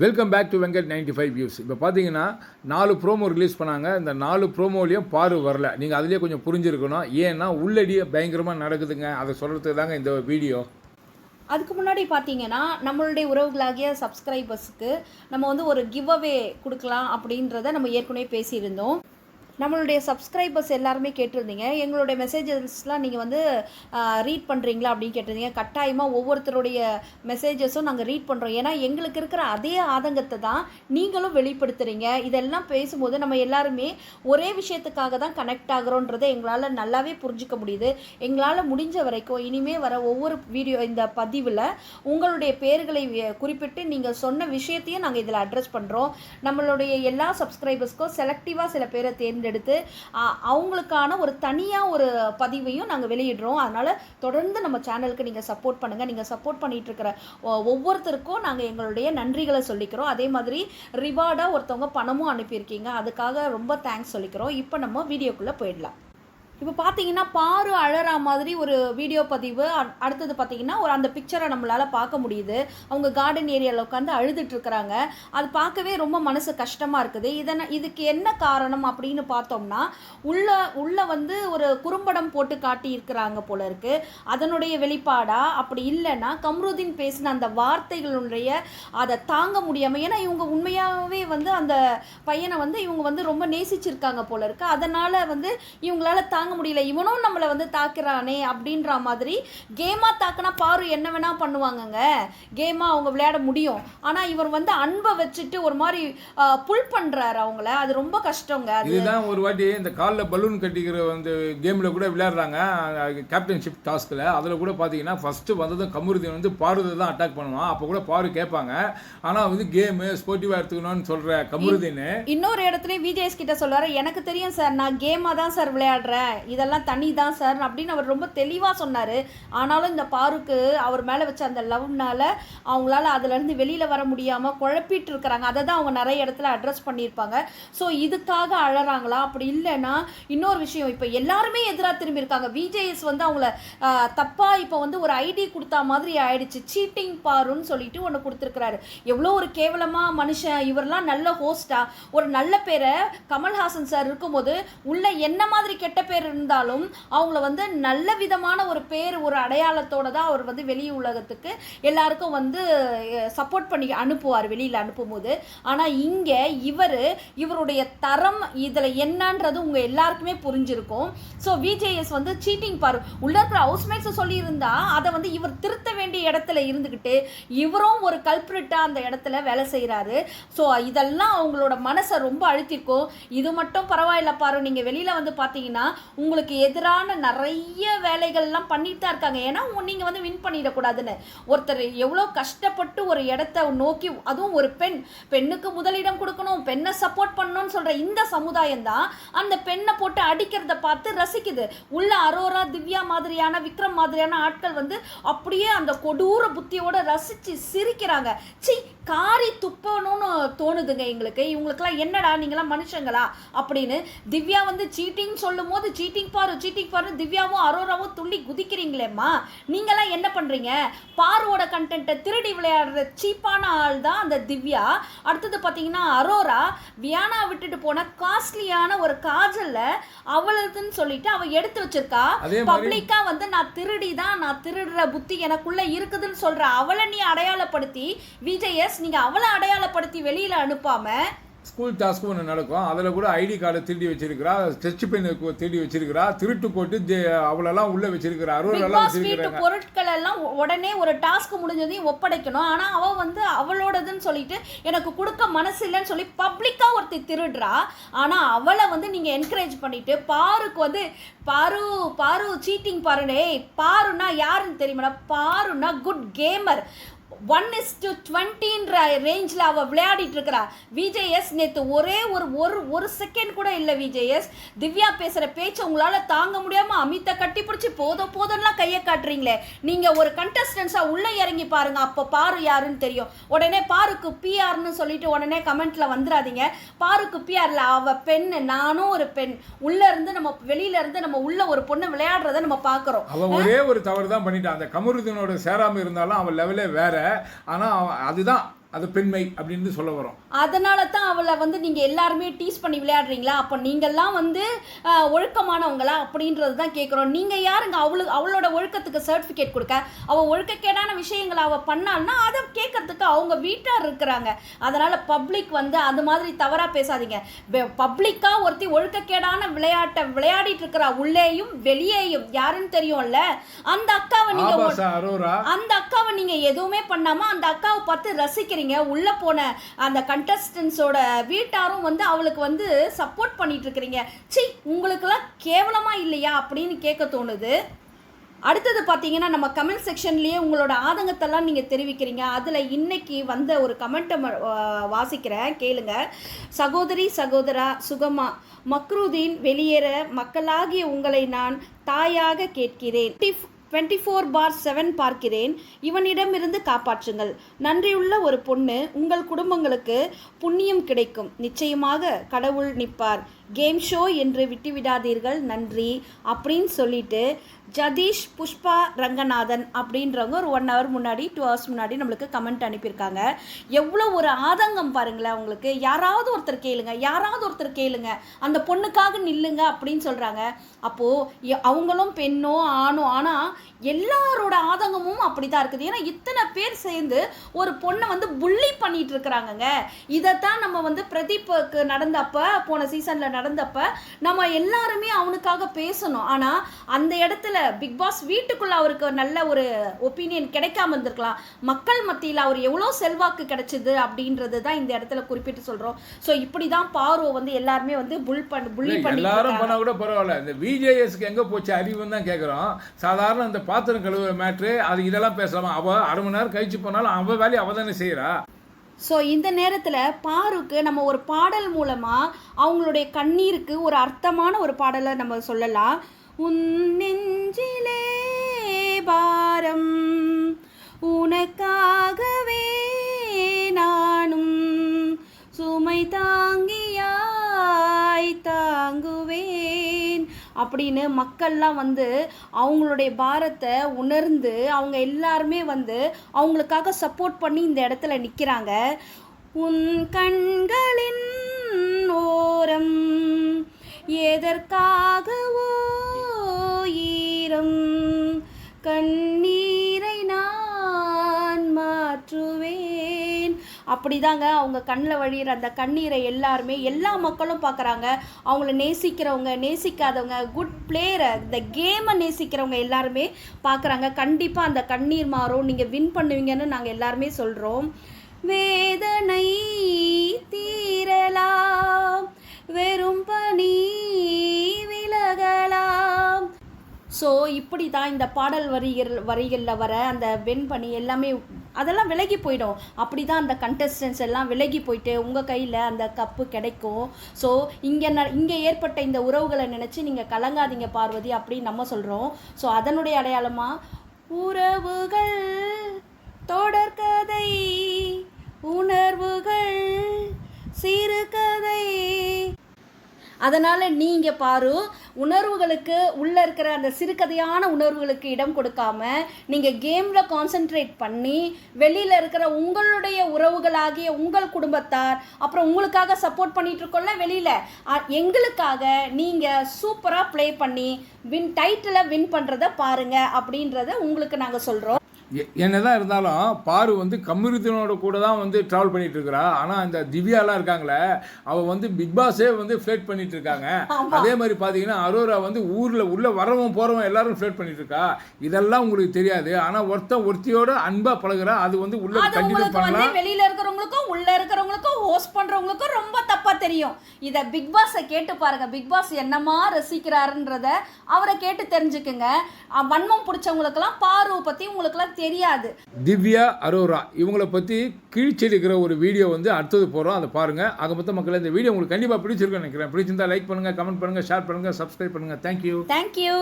Welcome back to Venkat ninety five views இப்போ பார்த்தீங்கன்னா நாலு ப்ரோமோ ரிலீஸ் பண்ணாங்க. இந்த நாலு ப்ரோமோலையும் பாரு வரல. நீங்கள் அதுலேயே கொஞ்சம் புரிஞ்சிருக்கணும். ஏன்னா உள்ளடியே பயங்கரமாக நடக்குதுங்க. அதை சொல்கிறதுக்கு தாங்க இந்த வீடியோ அதுக்கு முன்னாடி பார்த்தீங்கன்னா நம்மளுடைய உறவுகளாகிய சப்ஸ்கிரைபர்ஸுக்கு நம்ம வந்து ஒரு கிவ் அவே கொடுக்கலாம் அப்படின்றத நம்ம ஏற்கனவே பேசியிருந்தோம். நம்மளுடைய சப்ஸ்கிரைபர்ஸ் எல்லாருமே கேட்டிருந்தீங்க. எங்களுடைய மெசேஜஸ்லாம் நீங்கள் வந்து ரீட் பண்ணுறீங்களா அப்படின்னு கேட்டிருந்தீங்க. கட்டாயமாக ஒவ்வொருத்தருடைய மெசேஜஸும் நாங்கள் ரீட் பண்ணுறோம் ஏன்னா எங்களுக்கு இருக்கிற அதே ஆதங்கத்தை தான் நீங்களும் வெளிப்படுத்துகிறீங்க இதெல்லாம் பேசும்போது நம்ம எல்லாருமே ஒரே விஷயத்துக்காக தான் கனெக்ட் ஆகிறோன்றதை எங்களால் நல்லாவே புரிஞ்சுக்க முடியுது. எங்களால் முடிஞ்ச வரைக்கும் இனிமேல் வர ஒவ்வொரு வீடியோ இந்த பதிவில் உங்களுடைய பேர்களை குறிப்பிட்டு நீங்கள் சொன்ன விஷயத்தையும் நாங்கள் இதில் அட்ரஸ் பண்ணுறோம் நம்மளுடைய எல்லா சப்ஸ்கிரைபர்ஸ்க்கும் செலக்டிவாக சில பேரை தேர்ந்தெடுத்து ஆ, அவங்களுக்கான ஒரு தனியாக ஒரு பதிவையும் நாங்கள் வெளியிடுறோம். அதனால் தொடர்ந்து நம்ம சேனலுக்கு நீங்கள் சப்போர்ட் பண்ணுங்கள் நீங்கள் சப்போர்ட் பண்ணிகிட்டு இருக்கிற ஒ- ஒவ்வொருத்தருக்கும் நாங்கள் எங்களுடைய நன்றிகளை சொல்லிக்கிறோம். அதே மாதிரி ரிவார்டாக ஒருத்தவங்க பணமும் அனுப்பியிருக்கீங்க. அதுக்காக ரொம்ப தேங்க்ஸ் சொல்லிக்கிறோம். இப்போ நம்ம வீடியோக்குள்ளே போயிடலாம். இப்போ பார்த்தீங்கன்னா பாரு அழறா மாதிரி ஒரு வீடியோ பதிவு அடுத்தது பார்த்தீங்கன்னா ஒரு அந்த பிக்சரை நம்மளால் பார்க்க முடியுது. அவங்க கார்டன் ஏரியாவில் உட்காந்து அழுதுட்டு இருக்கிறாங்க. அது பார்க்கவே ரொம்ப மனசு கஷ்டமாக இருக்குது. இதனை இதுக்கு என்ன காரணம் அப்படின்னு பார்த்தோம்னா உள்ள உள்ள வந்து ஒரு குறும்படம் போட்டு காட்டி இருக்கிறாங்க போல இருக்கு. அதனுடைய வெளிப்பாடா? அப்படி இல்லைன்னா கம்ருதீன் பேசின அந்த வார்த்தைகளுடைய அதை தாங்க முடியாமல் ஏன்னா இவங்க உண்மையாகவே வந்து அந்த பையனை வந்து இவங்க வந்து ரொம்ப நேசிச்சிருக்காங்க போல இருக்கு. அதனால வந்து இவங்களால தாங்க முடியல. இவனும் நம்மளை வந்து தாக்குறானே அப்படின்ற மாதிரி கேமா தாக்குனா பாரு என்ன வேணா பண்ணுவாங்கங்க. கேமா அவங்க விளையாட முடியும். ஆனா இவர் வந்து அன்பை வச்சுட்டு ஒரு மாதிரி புல் பண்றாரு அவங்கள. அது ரொம்ப கஷ்டங்க இதுதான் ஒரு வாட்டி இந்த காலில் பலூன் கட்டிக்கிற அந்த கேமில் கூட விளையாடுறாங்க. கேப்டன்ஷிப் டாஸ்கில் அதில் கூட பார்த்தீங்கன்னா ஃபஸ்ட்டு வந்ததும் கமுருதீன் வந்து பாருதை தான் அட்டாக் பண்ணுவான். அப்போ கூட பாரு கேட்பாங்க. ஆனால் வந்து கேமு ஸ்போர்ட்டிவாக எடுத்துக்கணும்னு சொல்கிற கமுருதீன் இன்னொரு இடத்துலயும் விஜேஎஸ் கிட்ட சொல்றாரு எனக்கு தெரியும் சார் நான் கேமா தான் சார் விளையாடுறேன். இதெல்லாம் தனி தான் சார் அப்படின்னு அவர் ரொம்ப தெளிவாக சொன்னார். ஆனாலும் இந்த பாருக்கு அவர் மேலே வச்ச அந்த லவ்னால் அவங்களால அதுலேருந்து வெளியில் வர முடியாமல் குழப்பிட்டு இருக்கிறாங்க. அதை தான் அவங்க நிறைய இடத்துல அட்ரஸ் பண்ணியிருப்பாங்க. ஸோ இதுக்காக அழறாங்களா? அப்படி இல்லைன்னா இன்னொரு விஷயம் இப்போ எல்லாருமே எதிராக திரும்பி இருக்காங்க. விஜேஎஸ் வந்து அவங்கள தப்பாக இப்போ வந்து ஒரு ஐடி கொடுத்தா மாதிரி ஆயிடுச்சு. சீட்டிங் பாருன்னு சொல்லிட்டு ஒன்று கொடுத்துருக்குறாரு. எவ்வளோ ஒரு கேவலமாக மனுஷன். இவரெல்லாம் நல்ல ஹோஸ்டா ஒரு நல்ல பேரை கமல்ஹாசன் சார் இருக்கும்போது உள்ள என்ன மாதிரி கெட்ட பேர் இருந்தாலும் அவங்கள வந்து நல்ல விதமான ஒரு பேர் ஒரு அடையாளத்தோடு தான் அவர் வந்து வெளி உலகத்துக்கு எல்லாருக்கும் வந்து சப்போர்ட் பண்ணி அனுப்புவார் வெளியில் அனுப்பும்போது. ஆனால் இங்கே இவர் இவருடைய தரம் இதில் என்னன்றது உங்கள் எல்லாருக்குமே புரிஞ்சிருக்கும். ஸோ விஜேஎஸ் வந்து சீட்டிங் பாரு. உள்ள இருக்கிற ஹவுஸ்மேட்ஸை சொல்லியிருந்தா அதை வந்து இவர் திருத்த வேண்டிய இடத்துல இருந்துக்கிட்டு இவரும் ஒரு கல்பிரிட்டாக அந்த இடத்துல வேலை செய்கிறாரு ஸோ இதெல்லாம் அவங்களோட மனசை ரொம்ப அழுத்திருக்கும். இது மட்டும் பரவாயில்ல பாரு. நீங்கள் வெளியில் வந்து பார்த்தீங்கன்னா உங்களுக்கு எதிரான நிறைய வேலைகள்லாம் பண்ணிட்டு தான் இருக்காங்க. ஏன்னா நீங்கள் வந்து வின் பண்ணிடக்கூடாதுன்னு. ஒருத்தர் எவ்வளோ கஷ்டப்பட்டு ஒரு இடத்த நோக்கி அதுவும் ஒரு பெண். பெண்ணுக்கு முதலிடம் கொடுக்கணும் பெண்ணை சப்போர்ட் பண்ணணும்னு சொல்கிற இந்த சமுதாயம் தான் அந்த பெண்ணை போட்டு அடிக்கிறத பார்த்து ரசிக்குது. உள்ள அரோரா திவ்யா மாதிரியான விக்ரம் மாதிரியான ஆட்கள் வந்து அப்படியே அந்த கொடூர புத்தியோட ரசித்து சிரிக்கிறாங்க. சி காரி துப்பணும்னு தோணுதுங்க எங்களுக்கு. இவங்களுக்குலாம் என்னடா நீங்களாம் மனுஷங்களா? அப்படின்னு திவ்யா வந்து சீட்டிங் சொல்லும் போது சீட்டிங் பாரு சீட்டிங் பாரு திவ்யாவும் அரோராவும் துள்ளி குதிக்கிறீங்களேம்மா. நீங்களாம் என்ன பண்ணுறீங்க பாருவோட கண்டென்ட்டை திருடி விளையாடுற சீப்பான ஆள் தான் அந்த திவ்யா. அடுத்தது பார்த்தீங்கன்னா அரோரா வியானா விட்டுட்டு போன காஸ்ட்லியான ஒரு காஜல்ல அவளதுன்னு சொல்லிட்டு அவ எடுத்து வச்சிருக்கா. அதே மாதிரி- பப்ளிக்கா வந்து நான் திருடி தான் நான் திருடுற புத்தி எனக்குள்ள இருக்குதுன்னு சொல்ற அவளை நீ அடையாளப்படுத்தி விஜயஸ் நீங்க அவளை அடையாளப்படுத்தி வெளியில அனுப்பாம ஸ்கூல் டாஸ்க்கும் ஒன்று நடக்கும். அதில் கூட ஐடி கார்டை திருடி வச்சிருக்கிறா. ஸ்ட்ரெச் பெண்ணு திருடி வச்சிருக்கிறா. திருட்டு போட்டு அவளெல்லாம் உள்ளே வச்சிருக்கிறா வச்சிருக்கிறாங்க பொருட்கள் எல்லாம் உடனே ஒரு டாஸ்க் முடிஞ்சதையும் ஒப்படைக்கணும். ஆனா அவ வந்து அவளோடதுன்னு சொல்லிட்டு எனக்கு கொடுக்க மனசு இல்லைன்னு சொல்லி பப்ளிக்கா ஒருத்தி திருடுறா. ஆனா அவளை வந்து நீங்க என்கரேஜ் பண்ணிட்டு பாருக்கு வந்து பாரு பாரு சீட்டிங் பாருனே. பாருன்னா யாருன்னு தெரியுமாடா? பாருன்னா good gamer one is to டுவெண்ட்டின்ற ரேஞ்சில் அவள் விளையாடிட்டு இருக்கிறா. விஜேஎஸ் நேற்று ஒரே ஒரு ஒரு ஒரு செகண்ட் கூட இல்லை விஜேஎஸ். திவ்யா பேசுகிற பேச்சை உங்களால் தாங்க முடியாமல் அமித்தை கட்டி பிடிச்சி போதும் போதும்லாம் கையை காட்டுறீங்களே. நீங்கள் ஒரு கண்டஸ்டன்ஸாக உள்ளே இறங்கி பாருங்க. அப்போ பாரு யாருன்னு தெரியும். உடனே பாருக்கு பிஆர்னு சொல்லிட்டு உடனே கமெண்ட்ல வந்துடாதீங்க பாருக்கு பிஆர்ல அவ பெண் நானும் ஒரு பெண். உள்ள இருந்து நம்ம வெளியில இருந்து நம்ம உள்ள ஒரு பொண்ணு விளையாடுறத நம்ம பார்க்குறோம் அவன் ஒரே ஒரு தவறு தான் பண்ணிட்டான். அந்த கமருதீனோட சேராம இருந்தாலும் அவன் லெவலே வேற. ஆனால் அவன் அதுதான் அது பெண்மை அப்படின்னு சொல்ல வரோம். அதனால தான் அவளை வந்து நீங்கள் எல்லாருமே டீஸ் பண்ணி விளையாடுறீங்களா? அப்போ நீங்கள்லாம் வந்து ஒழுக்கமானவங்களா அப்படின்றது தான் கேட்குறோம் நீங்கள் யாருங்க? அவளுக்கு அவளோட ஒழுக்கத்துக்கு சர்டிஃபிகேட் கொடுக்க அவள் ஒழுக்கக்கேடான விஷயங்களை அவள் பண்ணான்னா அதை கேட்கறதுக்கு அவங்க வீட்டார் இருக்கிறாங்க. அதனால் பப்ளிக் வந்து அது மாதிரி தவறாக பேசாதீங்க. பப்ளிக்காக ஒருத்தி ஒழுக்கக்கேடான விளையாட்டை விளையாடிட்டு இருக்கிறா. உள்ளேயும் வெளியேயும். யாருன்னு தெரியும்ல? அந்த அக்காவை நீங்கள் அந்த அக்காவை நீங்க எதுவுமே பண்ணாம அந்த அக்காவை பார்த்து நினைக்கிறீங்க? உள்ள போன அந்த கண்டஸ்டன்ஸோட வீட்டாரும் வந்து அவளுக்கு வந்து சப்போர்ட் பண்ணிட்டு இருக்கிறீங்க சி உங்களுக்கெல்லாம் கேவலமா இல்லையா அப்படின்னு கேட்க தோணுது. அடுத்தது பார்த்தீங்கன்னா நம்ம கமெண்ட் செக்ஷன்லேயே உங்களோட ஆதங்கத்தெல்லாம் நீங்கள் தெரிவிக்கிறீங்க. அதில் இன்னைக்கு வந்த ஒரு கமெண்ட்டை வாசிக்கிறேன். கேளுங்க. சகோதரி சகோதரா சுகமா மக்ரூதீன் வெளியேற மக்களாகிய உங்களை நான் தாயாக கேட்கிறேன். டிஃப் டுவெண்ட்டி ஃபோர் பார் செவன் பார்க்கிறேன். இவனிடமிருந்து காப்பாற்றுங்கள். நன்றியுள்ள ஒரு பொண்ணு உங்கள் குடும்பங்களுக்கு புண்ணியம் கிடைக்கும். நிச்சயமாக கடவுள் நிற்பார். கேம் ஷோ என்று விட்டுவிடாதீர்கள் நன்றி. அப்படின்னு சொல்லிட்டு ஜதீஷ் புஷ்பா ரங்கநாதன் அப்படின்றவங்க ஒரு ஒன் ஹவர் முன்னாடி டூ ஹவர்ஸ் முன்னாடி நம்மளுக்கு கமெண்ட் அனுப்பியிருக்காங்க. எவ்வளோ ஒரு ஆதங்கம் பாருங்களேன் அவங்களுக்கு. யாராவது ஒருத்தர் கேளுங்க யாராவது ஒருத்தர் கேளுங்க. அந்த பொண்ணுக்காக நில்லுங்க அப்படின்னு சொல்கிறாங்க அப்போது அவங்களும் பெண்ணோ ஆணோ ஆனால் எல்லாரோட ஆதங்கமும் அப்படி தான் இருக்குது. ஏன்னா இத்தனை பேர் சேர்ந்து ஒரு பொண்ணை வந்து புள்ளி பண்ணிட்டு இருக்கிறாங்கங்க. இதைத்தான் நம்ம வந்து பிரதீப்புக்கு நடந்தப்போ போன சீசனில் நடந்தப்ப நம்ம எல்லாருமே அவனுக்காக பேசணும். ஆனால் அந்த இடத்துல பிக் பாஸ் வீட்டுக்குள்ள அவருக்கு நல்ல ஒரு ஒப்பீனியன் கிடைக்காம இருந்திருக்கலாம். மக்கள் மத்தியில் அவர் எவ்வளோ செல்வாக்கு கிடைச்சது அப்படின்றது தான் இந்த இடத்துல குறிப்பிட்டு சொல்கிறோம் ஸோ இப்படி தான் பார்வை வந்து எல்லாருமே வந்து புல் பண்ணி புள்ளி பண்ணி எல்லாரும் பண்ணா கூட பரவாயில்ல. இந்த விஜேஎஸ்க்கு எங்க போச்சு அறிவுன்னு தான் கேட்குறோம் சாதாரண இந்த பாத்திரம் கழுவுற மேட்ரு அது இதெல்லாம் பேசலாமா அவ அரை மணி நேரம் கழிச்சு போனாலும் அவ வேலையை அவ தானே செய்யறா ஸோ இந்த நேரத்தில் பாருக்கு நம்ம ஒரு பாடல் மூலமாக அவங்களுடைய கண்ணீருக்கு ஒரு அர்த்தமான ஒரு பாடலை நம்ம சொல்லலாம். உன் நெஞ்சிலே பாரம் உனக்காகவே அப்படின்னு மக்கள்லாம் வந்து அவங்களுடைய பாரத்தை உணர்ந்து அவங்க எல்லாருமே வந்து அவங்களுக்காக சப்போர்ட் பண்ணி இந்த இடத்துல நிற்கிறாங்க உன் கண்களின் ஓரம் எதற்காக அப்படிதாங்க. அவங்க கண்ணில் வழியிற அந்த கண்ணீரை எல்லாருமே எல்லா மக்களும் பார்க்குறாங்க அவங்கள நேசிக்கிறவங்க நேசிக்காதவங்க குட் பிளேயரை இந்த கேமை நேசிக்கிறவங்க எல்லாருமே பார்க்குறாங்க கண்டிப்பாக அந்த கண்ணீர் மாறும். நீங்கள் வின் பண்ணுவீங்கன்னு நாங்கள் எல்லாருமே சொல்கிறோம் வேதனை தீரலாம். வெறும் பனி விலகலாம். ஸோ இப்படி தான் இந்த பாடல் வரிகள் வரிகளில் வர அந்த வெண்பனி எல்லாமே அதெல்லாம் விலகி போயிடும். அப்படி தான் அந்த கண்டஸ்டன்ஸ் எல்லாம் விலகி போயிட்டு உங்கள் கையில் அந்த கப்பு கிடைக்கும். ஸோ இங்கே ந இங்கே ஏற்பட்ட இந்த உறவுகளை நினச்சி நீங்கள் கலங்காதீங்க பார்வதி அப்படின்னு நம்ம சொல்கிறோம் ஸோ அதனுடைய அடையாளமாக உறவுகள் தொடர்கதை உணர்வுகள் சிறுகதை அதனால் நீங்கள் பாரு உணர்வுகளுக்கு உள்ளே இருக்கிற அந்த சிறுகதையான உணர்வுகளுக்கு இடம் கொடுக்காம நீங்கள் கேமில் கான்சென்ட்ரேட் பண்ணி வெளியில் இருக்கிற உங்களுடைய உறவுகளாகிய உங்கள் குடும்பத்தார் அப்புறம் உங்களுக்காக சப்போர்ட் பண்ணிட்டு இருக்கோம்ல வெளியில் எங்களுக்காக நீங்கள் சூப்பராக ப்ளே பண்ணி வின் டைட்டிலை வின் பண்ணுறத பாருங்கள் அப்படின்றத உங்களுக்கு நாங்கள் சொல்கிறோம் என்னதான் இருந்தாலும் பாரு வந்து கம்யூனிட்டினோட கூட தான் வந்து ட்ராவல் பண்ணிட்டு இருக்கிறா ஆனா இந்த திவ்யாலாம் இருக்காங்களே அவ வந்து பிக் பாஸே வந்து ஃபிளேட் பண்ணிட்டு இருக்காங்க அதே மாதிரி பாத்தீங்கன்னா அரோரா வந்து ஊர்ல உள்ள வரவன் போறவன் எல்லாரும் ஃபிளேட் பண்ணிட்டு இருக்கா இதெல்லாம் உங்களுக்கு தெரியாது. ஆனா ஒருத்தன் ஒருத்தியோட அன்பா பழகுறா. அது வந்து உள்ள கண்டினியூ வந்து பண்ணலாம். வெளியில இருக்கிறவங்களுக்கும் உள்ள இருக்கிறவங்களுக்கும் ஹோஸ்ட் பண்றவங்களுக்கும் ரொம்ப தப்பா தெரியும். இத பிக் பாஸை கேட்டு பாருங்க. பிக் பாஸ் என்னமா ரசிக்கிறாருன்றத அவரை கேட்டு தெரிஞ்சுக்குங்க. வன்மம் பிடிச்சவங்களுக்கெல்லாம் பார்வை பத்தி உங்களுக்கெல்லாம் தெரியாது. திவ்யா அரோரா இவங்கள பற்றி கீழ்ச்செடிக்கிற ஒரு வீடியோ வந்து அடுத்தது போகிறோம் அதை பாருங்கள் ஆக மொத்த மக்கள் இந்த வீடியோ உங்களுக்கு கண்டிப்பாக பிடிச்சிருக்குன்னு நினைக்கிறேன். பிடிச்சிருந்தா லைக் பண்ணுங்கள் கமெண்ட் பண்ணுங்கள் ஷேர் பண்ணுங்கள் சப்ஸ்கிரைப் பண்ணுங்கள் தேங்க்யூ தேங்க்யூ